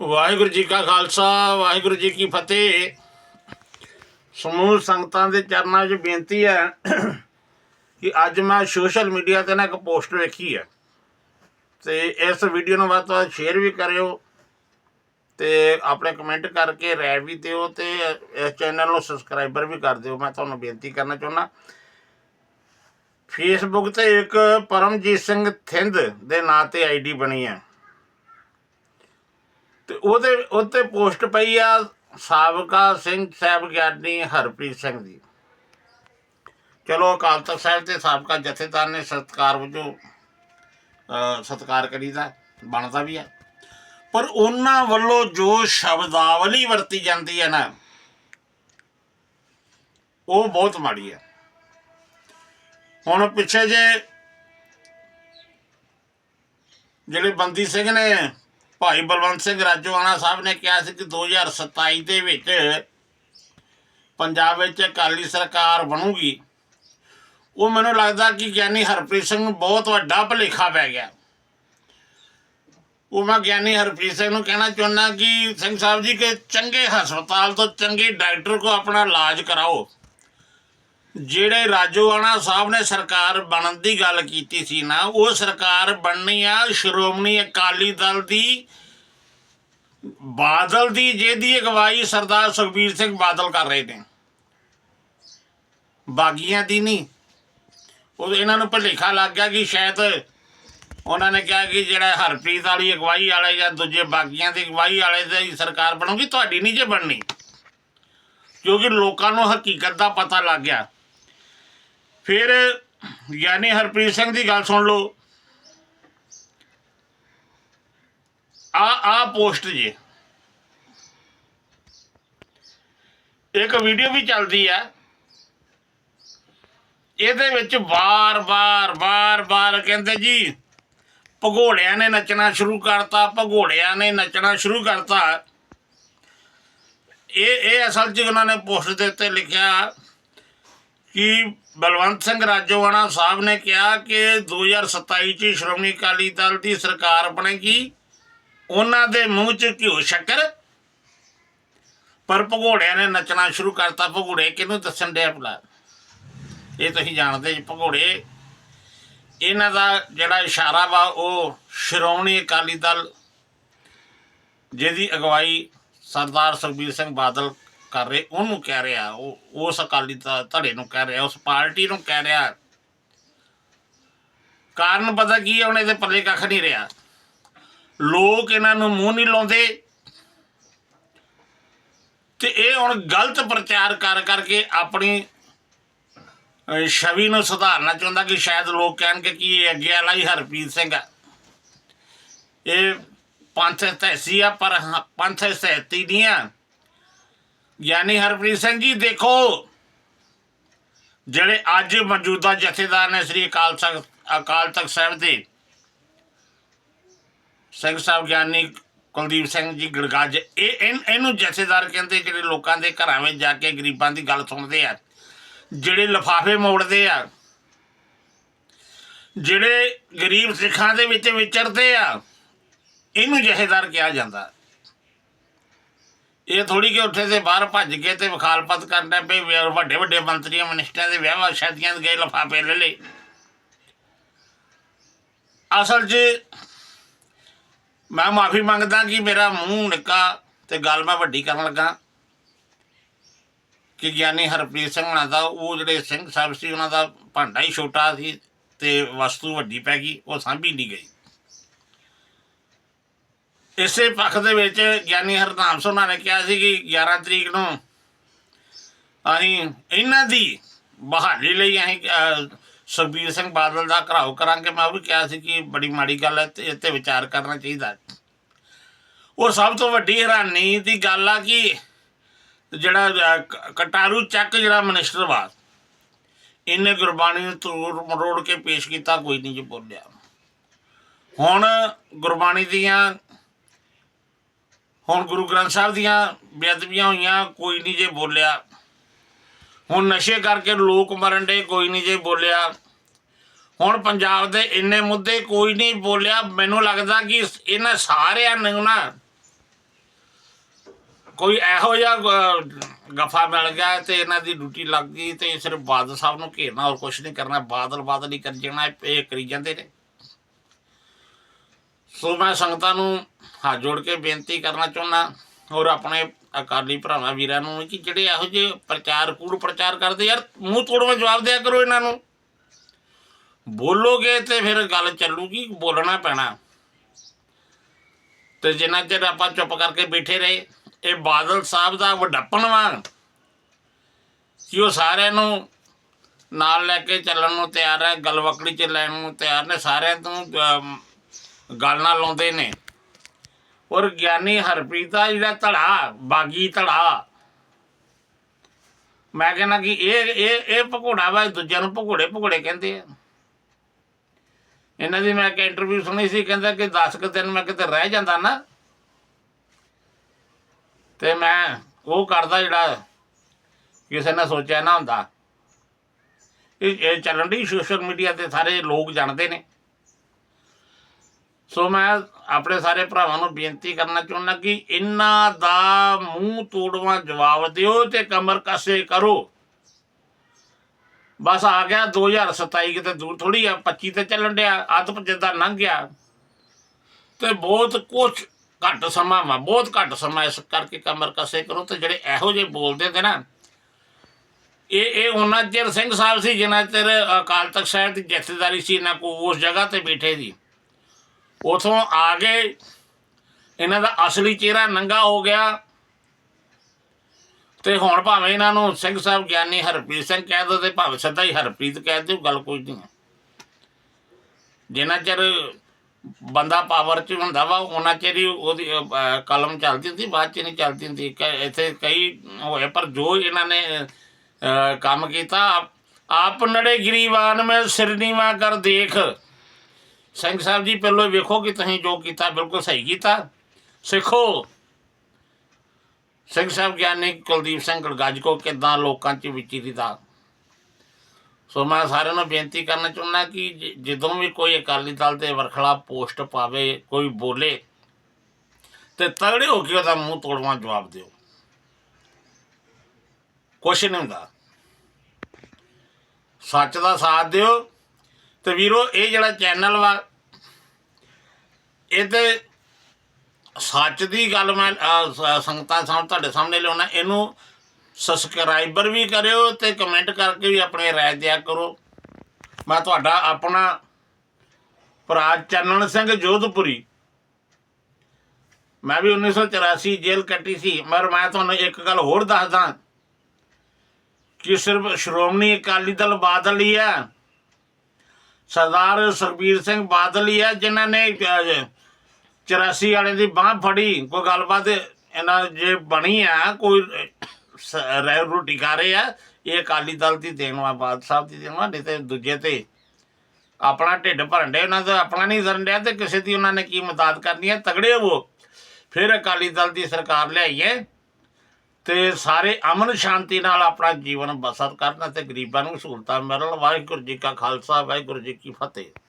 ਵਾਹਿਗੁਰੂ ਜੀ ਕਾ ਖਾਲਸਾ, ਵਾਹਿਗੁਰੂ ਜੀ ਕੀ ਫਤਿਹ। ਸਮੂਹ ਸੰਗਤਾਂ ਦੇ ਚਰਨਾਂ 'ਚ ਬੇਨਤੀ ਹੈ ਕਿ ਅੱਜ ਮੈਂ ਸੋਸ਼ਲ ਮੀਡੀਆ ਤੇ ਨਾ ਇੱਕ ਪੋਸਟ ਵੇਖੀ ਹੈ। ਤੇ ਇਸ ਵੀਡੀਓ ਨੂੰ ਵੱਧ ਤੋਂ ਵੱਧ ਸ਼ੇਅਰ ਵੀ ਕਰਿਓ ਤੇ ਆਪਣੇ ਕਮੈਂਟ ਕਰਕੇ ਰਾਏ ਵੀ ਦਿਓ ਤੇ ਇਸ ਚੈਨਲ ਨੂੰ ਸਬਸਕ੍ਰਾਈਬਰ ਵੀ ਕਰ ਦਿਓ। ਮੈਂ ਤੁਹਾਨੂੰ ਬੇਨਤੀ ਕਰਨਾ ਚਾਹੁੰਦਾ। ਫੇਸਬੁੱਕ ਤੇ ਇੱਕ ਪਰਮਜੀਤ ਸਿੰਘ ਥਿੰਦ ਦੇ ਨਾਂ ਤੇ ਆਈਡੀ ਬਣੀ ਹੈ। ਤੇ ਉਹਦੇ ਉੱਤੇ ਪੋਸਟ ਪਈ ਆ ਸਾਬਕਾ ਸਿੰਘ ਸਾਹਿਬ ਗਿਆਨੀ ਹਰਪ੍ਰੀਤ ਸਿੰਘ ਦੀ। ਚਲੋ ਅਕਾਲ ਤਖਤ ਸਾਹਿਬ ਤੇ ਸਾਬਕਾ ਜਥੇਦਾਰ ਨੇ ਸਤਕਾਰ ਵਜੋਂ ਅ, ਸਤਕਾਰ ਕਰੀਦਾ ਬਣਦਾ ਵੀ ਹੈ ਪਰ ਉਹਨਾਂ ਵੱਲੋਂ ਜੋ ਸ਼ਬਦਾਵਲੀ ਵਰਤੀ ਜਾਂਦੀ ਹੈ ਨਾ ਉਹ ਬਹੁਤ ਮਾੜੀ ਹੈ ਹੁਣ ਪਿੱਛੇ ਜੇ ਜਿਹੜੇ ਬੰਦੀ ਸਿੰਘ ਨੇ ਭਾਈ ਬਲਵੰਤ ਸਿੰਘ ਰਾਜੋਆਣਾ ਸਾਹਿਬ ਨੇ ਕਿਹਾ ਸੀ ਕਿ 2027 ਦੇ ਵਿੱਚ ਪੰਜਾਬ ਵਿੱਚ ਅਕਾਲੀ ਸਰਕਾਰ ਬਣੂਗੀ। ਉਹ ਮੈਨੂੰ ਲੱਗਦਾ ਕਿ ਗਿਆਨੀ ਹਰਪ੍ਰੀਤ ਸਿੰਘ ਨੂੰ ਬਹੁਤ ਵੱਡਾ ਭੁਲੇਖਾ ਪੈ ਗਿਆ। ਉਹ ਮੈਂ ਗਿਆਨੀ ਹਰਪ੍ਰੀਤ ਸਿੰਘ ਨੂੰ ਕਹਿਣਾ ਚਾਹੁੰਦਾ ਕਿ ਸਿੰਘ ਸਾਹਿਬ ਜੀ, ਕਿ ਚੰਗੇ ਹਸਪਤਾਲ ਤੋਂ ਚੰਗੇ ਡਾਕਟਰ ਕੋ ਆਪਣਾ ਇਲਾਜ ਕਰਾਓ। ਜਿਹੜੇ ਰਾਜੋਆਣਾ ਸਾਹਿਬ ਨੇ ਸਰਕਾਰ ਬਣਨ ਦੀ ਗੱਲ ਕੀਤੀ ਸੀ ਨਾ, ਉਹ ਸਰਕਾਰ ਬਣਨੀ ਆ, ਸ਼੍ਰੋਮਣੀ ਅਕਾਲੀ ਦਲ ਦੀ, ਬਾਦਲ ਦੀ, ਜਿਹਦੀ ਅਗਵਾਈ ਸਰਦਾਰ ਸੁਖਬੀਰ ਸਿੰਘ ਬਾਦਲ ਕਰ ਰਹੇ ਨੇ। ਬਾਗੀਆਂ ਦੀ ਨਹੀਂ। ਉਹ ਇਹਨਾਂ ਨੂੰ ਭਲੇਖਾ ਲੱਗ ਗਿਆ ਕਿ ਸ਼ਾਇਦ ਉਹਨਾਂ ਨੇ ਕਿਹਾ ਕਿ ਜਿਹੜਾ ਹਰਪ੍ਰੀਤ ਵਾਲੀ ਅਗਵਾਈ ਵਾਲੇ ਜਾਂ ਦੂਜੇ ਬਾਗੀਆਂ ਦੀ ਅਗਵਾਈ ਵਾਲੇ ਦੀ ਸਰਕਾਰ ਬਣੂਗੀ, ਤੁਹਾਡੀ ਨਹੀਂ ਜੇ ਬਣਨੀ। ਕਿਉਂਕਿ ਲੋਕਾਂ ਨੂੰ ਹਕੀਕਤ ਦਾ ਪਤਾ ਲੱਗ ਗਿਆ। ਫਿਰ ਯਾਨੀ ਹਰਪ੍ਰੀਤ ਸਿੰਘ ਦੀ ਗੱਲ ਸੁਣ ਲਓ। ਆ ਆ ਪੋਸਟ ਜੀ। ਇੱਕ ਵੀਡੀਓ ਵੀ ਚੱਲਦੀ ਆ। ਇਹਦੇ ਵਿੱਚ ਵਾਰ-ਵਾਰ ਵਾਰ-ਵਾਰ ਕਹਿੰਦੇ ਜੀ, ਭਗੋੜਿਆਂ ਨੇ ਨੱਚਣਾ ਸ਼ੁਰੂ ਕਰਤਾ, ਭਗੋੜਿਆਂ ਨੇ ਨੱਚਣਾ ਸ਼ੁਰੂ ਕਰਤਾ। ਇਹ ਇਹ ਅਸਲ 'ਚ ਉਹਨਾਂ ਨੇ ਪੋਸਟ ਦੇ ਉੱਤੇ ਲਿਖਿਆ ਕਿ ਬਲਵੰਤ ਸਿੰਘ ਰਾਜੋਆਣਾ ਸਾਹਿਬ ਨੇ ਕਿਹਾ ਕਿ 2027 ਚ ਸ਼੍ਰੋਮਣੀ ਅਕਾਲੀ ਦਲ ਦੀ ਸਰਕਾਰ ਬਣੇਗੀ। ਉਹਨਾਂ ਦੇ ਮੂੰਹ 'ਚ ਘਿਓ ਸ਼ੱਕਰ। ਪਰ ਭਗੋੜਿਆਂ ਨੇ ਨੱਚਣਾ ਸ਼ੁਰੂ ਕਰਤਾ। ਭਗੋੜੇ ਕਿਹਨੂੰ ਦੱਸਣ ਡਿਆ ਭਲਾ? ਇਹ ਤੁਸੀਂ ਜਾਣਦੇ ਜੀ ਭਗੋੜੇ। ਇਹਨਾਂ ਦਾ ਜਿਹੜਾ ਇਸ਼ਾਰਾ ਵਾ, ਉਹ ਸ਼੍ਰੋਮਣੀ ਅਕਾਲੀ ਦਲ, ਜਿਹਦੀ ਅਗਵਾਈ ਸਰਦਾਰ ਸੁਖਬੀਰ ਸਿੰਘ ਬਾਦਲ ਕਰ ਰਹੇ, ਉਹਨੂੰ ਕਹਿ ਰਿਹਾ, ਉਹ, ਉਸ ਅਕਾਲੀ ਧ- ਧੜੇ ਨੂੰ ਕਹਿ ਰਿਹਾ, ਉਸ ਪਾਰਟੀ ਨੂੰ ਕਹਿ ਰਿਹਾ। ਕਾਰਨ ਪਤਾ ਕੀ ਹੈ, ਹੁਣ ਇਹਦੇ ਪੱਲੇ ਕੱਖ ਨਹੀਂ ਰਿਹਾ। ਲੋਕ ਇਹਨਾਂ ਨੂੰ ਮੂੰਹ ਨਹੀਂ ਲਾਉਂਦੇ। ਤੇ ਇਹ ਹੁਣ ਗਲਤ ਪ੍ਰਚਾਰ ਕਰ, ਕਰਕੇ ਆਪਣੀ ਛਵੀ ਨੂੰ ਸੁਧਾਰਨਾ ਚਾਹੁੰਦਾ ਕਿ ਸ਼ਾਇਦ ਲੋਕ ਕਹਿਣਗੇ ਕਿ ਇਹ ਅੱਗੇ ਵਾਲਾ ਹੀ ਹਰਪ੍ਰੀਤ ਸਿੰਘ ਆ। ਇਹ ਪੰਥ ਤੈਸੀ ਆ, ਪਰ ਪੰਥ ਸਹਿਤੀ ਨਹੀਂ ਆ। ਯਾਨੀ ਹਰਪ੍ਰੀਤ ਸਿੰਘ ਜੀ, ਦੇਖੋ, ਜਿਹੜੇ ਅੱਜ ਮੌਜੂਦਾ ਜਥੇਦਾਰ ਨੇ ਸ੍ਰੀ ਅਕਾਲ ਤਖਤ ਅਕਾਲ ਤਖਤ ਸਾਹਿਬ ਦੇ, ਸਿੰਘ ਸਾਹਿਬ ਗਿਆਨੀ ਕੁਲਦੀਪ ਸਿੰਘ ਜੀ ਗੜਗਾਜ, ਇਹ ਇਨ- ਇਹਨੂੰ ਜਥੇਦਾਰ ਕਹਿੰਦੇ ਜਿਹੜੇ ਲੋਕਾਂ ਦੇ ਘਰਾਂ ਵਿੱਚ ਜਾ ਕੇ ਗਰੀਬਾਂ ਦੀ ਗੱਲ ਸੁਣਦੇ ਆ, ਜਿਹੜੇ ਲਫਾਫੇ ਮੋੜਦੇ ਆ, ਜਿਹੜੇ ਗਰੀਬ ਸਿੱਖਾਂ ਦੇ ਵਿੱਚ ਵਿਚਰਦੇ ਆ, ਇਹਨੂੰ ਜਥੇਦਾਰ ਕਿਹਾ ਜਾਂਦਾ। ਇਹ ਥੋੜੀ ਕਿ ਉੱਥੇ ਤੇ ਬਾਹਰ ਭੱਜ ਕੇ ਤੇ ਵਿਖਾਲਪਤ ਕਰਨਾ ਪਈ ਵੱਡੇ ਵੱਡੇ ਮੰਤਰੀਆਂ, ਮਨਿਸਟਰਾਂ ਦੇ ਵਿਆਹ ਸ਼ਾਦੀਆਂ ਦੇ ਗਏ ਲਫਾਫੇ ਲੈ ਲਏ। ਅਸਲ 'ਚ ਮੈਂ ਮਾਫੀ ਮੰਗਦਾ ਕਿ ਮੇਰਾ ਮੂੰਹ ਨਿੱਕਾ ਤੇ ਗੱਲ ਮੈਂ ਵੱਡੀ ਕਰਨ ਲੱਗਾ। ਕਿ ਗਿਆਨੀ ਹਰਪ੍ਰੀਤ ਸਿੰਘ ਹੋਣਾ ਦਾ, ਉਹ ਜਿਹੜੇ ਸਿੰਘ ਸਾਹਿਬ ਸੀ, ਉਹਨਾਂ ਦਾ ਭਾਂਡਾ ਹੀ ਛੋਟਾ ਸੀ ਤੇ ਵਸਤੂ ਵੱਡੀ ਪੈ ਗਈ, ਉਹ ਸਾਂਭੀ ਨਹੀਂ ਗਈ। ਇਸੇ ਪੱਖ ਦੇ ਵਿੱਚ ਗਿਆਨੀ ਹਰਨਾਮ ਸੋਨਾ ਨੇ ਕਿਹਾ ਸੀ ਕਿ 11 ਤਰੀਕ ਨੂੰ ਅਸੀਂ ਇਹਨਾਂ ਦੀ ਬਹਾਲੀ ਲਈ ਅਸੀਂ ਸੁਖਬੀਰ ਸਿੰਘ ਬਾਦਲ ਦਾ ਘਰਾਓ ਕਰਾਂਗੇ। ਮੈਂ ਉਹ ਵੀ ਕਿਹਾ ਸੀ ਕਿ ਬੜੀ ਮਾੜੀ ਗੱਲ ਹੈ, ਤੇ ਇਹ ਤੇ ਵਿਚਾਰ ਕਰਨਾ ਚਾਹੀਦਾ। ਉਹ ਸਭ ਤੋਂ ਵੱਡੀ ਹੈਰਾਨੀ ਦੀ ਗੱਲ ਆ ਕਿ ਜਿਹੜਾ ਕਟਾਰੂ ਚੱਕ ਜਿਹੜਾ ਮਨਿਸਟਰ ਵਾ, ਇਹਨੇ ਗੁਰਬਾਣੀ ਨੂੰ ਤੋੜ ਮਰੋੜ ਕੇ ਪੇਸ਼ ਕੀਤਾ, ਕੋਈ ਨਹੀਂ ਜੀ ਬੋਲਿਆ। ਹੁਣ ਗੁਰਬਾਣੀ ਦੀਆਂ ਹੁਣ ਗੁਰੂ ਗ੍ਰੰਥ ਸਾਹਿਬ ਦੀਆਂ ਬੇਅਦਬੀਆਂ ਹੋਈਆਂ, ਕੋਈ ਨਹੀਂ ਜੇ ਬੋਲਿਆ। ਹੁਣ ਨਸ਼ੇ ਕਰਕੇ ਲੋਕ ਮਰਨ ਦੇ ਕੋਈ ਨਹੀਂ ਜੇ ਬੋਲਿਆ। ਹੁਣ ਪੰਜਾਬ ਦੇ ਇੰਨੇ ਮੁੱਦੇ ਕੋਈ ਨਹੀਂ ਬੋਲਿਆ। ਮੈਨੂੰ ਲੱਗਦਾ ਕਿ ਇਹਨਾਂ ਸਾਰਿਆਂ ਨੂੰ ਨਾ ਕੋਈ ਇਹੋ ਜਿਹਾ ਗਫਾ ਮਿਲ ਗਿਆ ਤੇ ਇਹਨਾਂ ਦੀ ਡਿਊਟੀ ਲੱਗ ਗਈ ਤੇ ਸਿਰਫ ਬਾਦਲ ਸਾਹਿਬ ਨੂੰ ਘੇਰਨਾ, ਹੋਰ ਕੁਝ ਨਹੀਂ ਕਰਨਾ। ਬਾਦਲ ਬਾਦਲ ਹੀ ਕਰ ਜਾਣਾ, ਇਹ ਕਰੀ ਜਾਂਦੇ ਨੇ। ਸੋ ਮੈਂ ਸੰਗਤਾਂ ਨੂੰ ਹੱਥ ਜੋੜ ਕੇ ਬੇਨਤੀ ਕਰਨਾ ਚਾਹੁੰਦਾ ਔਰ ਆਪਣੇ ਅਕਾਲੀ ਭਰਾਵਾਂ ਵੀਰਾਂ ਨੂੰ ਕਿ ਜਿਹੜੇ ਇਹੋ ਜਿਹੇ ਪ੍ਰਚਾਰ ਕੂੜ ਪ੍ਰਚਾਰ ਕਰਦੇ ਯਾਰ ਮੂੰਹ ਤੋੜਵਾ ਜਵਾਬ ਦਿਆ ਕਰੋ ਇਹਨਾਂ ਨੂੰ। ਬੋਲੋਗੇ ਤੇ ਫਿਰ ਗੱਲ ਚੱਲੂਗੀ, ਬੋਲਣਾ ਪੈਣਾ। ਤੇ ਜਿੰਨਾ ਚਿਰ ਆਪਾਂ ਚੁੱਪ ਕਰਕੇ ਬੈਠੇ ਰਹੇ, ਇਹ ਬਾਦਲ ਸਾਹਿਬ ਦਾ ਵਡੱਪਣ ਵਾ ਕਿ ਉਹ ਸਾਰਿਆਂ ਨੂੰ ਨਾਲ ਲੈ ਕੇ ਚੱਲਣ ਨੂੰ ਤਿਆਰ ਹੈ, ਗਲਵਕੜੀ ਚ ਲੈਣ ਨੂੰ ਤਿਆਰ ਨੇ, ਸਾਰਿਆਂ ਤੋਂ ਗੱਲ ਨਾਲ ਲਾਉਂਦੇ ਨੇ। ਔਰ ਗਿਆਨੀ ਹਰਪ੍ਰੀਤ ਦਾ ਜਿਹੜਾ ਧੜਾ, ਬਾਗੀ ਧੜਾ, ਮੈਂ ਕਹਿੰਦਾ ਕਿ ਇਹ ਇਹ ਇਹ ਭਗੋੜਾ ਵਾ ਦੂਜਿਆਂ ਨੂੰ ਭਗੋੜੇ ਭਗੋੜੇ ਕਹਿੰਦੇ ਆ। ਇਹਨਾਂ ਦੀ ਮੈਂ ਇੱਕ ਇੰਟਰਵਿਊ ਸੁਣੀ ਸੀ, ਕਹਿੰਦਾ ਕਿ 10 ਕੁ ਦਿਨ ਮੈਂ ਕਿਤੇ ਰਹਿ ਜਾਂਦਾ ਨਾ, ਤੇ ਮੈਂ ਉਹ ਕਰਦਾ ਜਿਹੜਾ ਕਿਸੇ ਨੇ ਸੋਚਿਆ ਨਾ ਹੁੰਦਾ। ਇਹ ਇਹ ਚੱਲਣ ਦੀ ਸੋਸ਼ਲ ਮੀਡੀਆ ਤੇ ਸਾਰੇ ਲੋਕ ਜਾਣਦੇ ਨੇ। ਸੋ ਮੈਂ ਆਪਣੇ ਸਾਰੇ ਭਰਾਵਾਂ ਨੂੰ ਬੇਨਤੀ ਕਰਨਾ ਚਾਹੁੰਦਾ ਕਿ ਇਹਨਾਂ ਦਾ ਮੂੰਹ ਤੋੜਵਾ ਜਵਾਬ ਦਿਓ ਤੇ ਕਮਰ ਕਸੇ ਕਰੋ। ਬਸ ਆ ਗਿਆ 2027 ਕਿਤੇ ਦੂਰ ਥੋੜੀ ਆ 25 ਤੇ ਚੱਲਣ ਡਿਆ, ਅੱਧ ਜਿੱਦਾਂ ਲੰਘ ਗਿਆ। ਤੇ ਬਹੁਤ ਕੁਛ ਘੱਟ ਸਮਾਂ ਵਾ, ਬਹੁਤ ਘੱਟ ਸਮਾਂ ਇਸ ਕਰਕੇ ਕਮਰ ਕਸੇ ਕਰੋ ਤੇ ਜਿਹੜੇ ਇਹੋ ਜਿਹੇ ਬੋਲਦੇ ਤੇ ਨਾ, ਇਹ ਇਹ ਉਹਨਾਂ ਚਿਰ ਸਿੰਘ ਸਾਹਿਬ ਸੀ ਜਿਨ੍ਹਾਂ ਚਿਰ ਅਕਾਲ ਤਖਤ ਸਾਹਿਬ ਦੀ ਜਥੇਦਾਰੀ ਸੀ, ਇਹਨਾਂ ਕੋ ਉਸ ਜਗ੍ਹਾ ਤੇ ਬੈਠੇ ਦੀ ਉਥੋਂ ਆ ਗਏ ਇਹਨਾਂ ਦਾ ਅਸਲੀ ਚਿਹਰਾ ਨੰਗਾ ਹੋ ਗਿਆ। ਤੇ ਹੁਣ ਭਾਵੇਂ ਇਹਨਾਂ ਨੂੰ ਸਿੰਘ ਸਾਹਿਬ ਗਿਆਨੀ ਹਰਪ੍ਰੀਤ ਸਿੰਘ ਕਹਿ ਦੋ ਤੇ ਭਾਵੇਂ ਸਿੱਧਾ ਹੀ ਹਰਪ੍ਰੀਤ ਕਹਿ ਦਿਓ, ਗੱਲ ਕੋਈ ਨਹੀਂ ਹੈ। ਜਿੰਨਾ ਚਿਰ ਬੰਦਾ ਪਾਵਰ 'ਚ ਹੁੰਦਾ ਵਾ ਉਹਨਾਂ ਚਿਰ ਹੀ ਉਹਦੀ ਕਲਮ ਚੱਲਦੀ ਹੁੰਦੀ, ਬਾਅਦ 'ਚ ਨਹੀਂ ਚੱਲਦੀ ਹੁੰਦੀ। ਕ- ਇੱਥੇ ਕਈ ਹੋਏ, ਪਰ ਜੋ ਇਹਨਾਂ ਨੇ ਕੰਮ ਕੀਤਾ, ਆਪ ਨੜੇ ਗਰੀਬਾਨ ਮੈਂ ਸਿਰਨੀਵਾ ਕਰ ਦੇਖ। ਸਿੰਘ ਸਾਹਿਬ ਜੀ, ਪਹਿਲਾਂ ਵੇਖੋ ਕਿ ਤੁਸੀਂ ਜੋ ਕੀਤਾ, ਬਿਲਕੁਲ ਸਹੀ ਕੀਤਾ। ਸਿੱਖੋ। ਸਿੰਘ ਸਾਹਿਬ ਗਿਆਨੀ ਕੁਲਦੀਪ ਸਿੰਘ ਗੜਗੱਜ ਕੋ ਕਿਦਾਂ ਲੋਕਾਂ 'ਚ ਵਿਚਰੀਦਾ ਸੋ ਮੈਂ ਸਾਰਿਆਂ ਨੂੰ ਬੇਨਤੀ ਕਰਨਾ ਚਾਹੁੰਦਾ ਕਿ ਜਦੋਂ ਵੀ ਕੋਈ ਅਕਾਲੀ ਦਲ ਤੇ ਵਰਖਲਾ ਪੋਸਟ ਪਾਵੇ, ਕੋਈ ਬੋਲੇ, ਤੇ ਤਗੜੇ ਹੋ ਕੇ ਉਹਦਾ ਮੂੰਹ ਤੋੜਵਾ ਜਵਾਬ ਦਿਓ। ਕੁਛ ਨਹੀਂ ਹੁੰਦਾ। ਸੱਚ ਦਾ ਸਾਥ ਦਿਓ। ਤੇ ਵੀਰੋ, ਇਹ ਜਿਹੜਾ ਚੈਨਲ ਵਾ, ਇਹ ਤੇ ਸੱਚ ਦੀ ਗੱਲ ਮੈਂ ਸੰਗਤਾਂ ਸਾਹਮਣੇ, ਤੁਹਾਡੇ ਸਾਹਮਣੇ ਲਿਆਉਣਾ। ਇਹਨੂੰ ਸਬਸਕ੍ਰਾਈਬਰ ਵੀ ਕਰਿਓ ਤੇ ਕਮੈਂਟ ਕਰਕੇ ਵੀ ਆਪਣੇ ਰਾਏ ਦਿਆ ਕਰੋ। ਮੈਂ ਤੁਹਾਡਾ ਆਪਣਾ ਭਰਾ ਚੰਨਣ ਸਿੰਘ ਜੋਧਪੁਰੀ। ਮੈਂ ਵੀ 1984 ਜੇਲ੍ਹ ਕੱਟੀ ਸੀ ਮਰ ਮੈਂ ਤੁਹਾਨੂੰ ਇੱਕ ਗੱਲ ਹੋਰ ਦੱਸਦਾ ਕਿ ਸਿਰਫ ਸ਼੍ਰੋਮਣੀ ਅਕਾਲੀ ਦਲ ਬਾਦਲ ਹੀ ਆ ਸਰਦਾਰ ਸੁਖਬੀਰ ਸਿੰਘ ਬਾਦਲ ਹੀ ਹੈ ਜਿਨ੍ਹਾਂ ਨੇ ਅਹ, 84 ਵਾਲੇ ਦੀ ਬਾਹ ਫੜੀ। ਕੋਈ ਗੱਲਬਾਤ ਇਹਨਾਂ ਜੇ ਬਣੀ ਆ ਕੋਈ ਸ- ਰਹਿ ਰੋਟੀ ਖਾ ਰਹੇ ਆ ਇਹ ਅਕਾਲੀ ਦਲ ਦੀ ਦੇਣ ਵਾ ਬਾਦ ਸਾਹਿਬ ਦੀ ਦੇਣ ਵਾ ਨਹੀਂ ਤੇ ਦੂਜੇ ਤੇ ਆਪਣਾ ਢਿੱਡ ਭਰਨ ਦੇ ਉਹਨਾਂ ਦਾ ਆਪਣਾ ਨਹੀਂ ਕਰਨ ਡਿਆ ਤੇ ਕਿਸੇ ਦੀ ਉਹਨਾਂ ਨੇ ਕੀ ਮਦਦ ਕਰਨੀ ਹੈ ਤਗੜੇ ਹੋਵੋ। ਫਿਰ ਅਕਾਲੀ ਦਲ ਦੀ ਸਰਕਾਰ ਲਿਆਈਏ ਤੇ ਸਾਰੇ ਅਮਨ ਸ਼ਾਂਤੀ ਨਾਲ ਆਪਣਾ ਜੀਵਨ ਬਸਰ ਕਰਨ ਅਤੇ ਗਰੀਬਾਂ ਨੂੰ ਸਹੂਲਤਾਂ ਮਿਲਣ। ਵਾਹਿਗੁਰੂ ਜੀ ਕਾ ਖਾਲਸਾ, ਵਾਹਿਗੁਰੂ ਜੀ ਕੀ ਫਤਿਹ।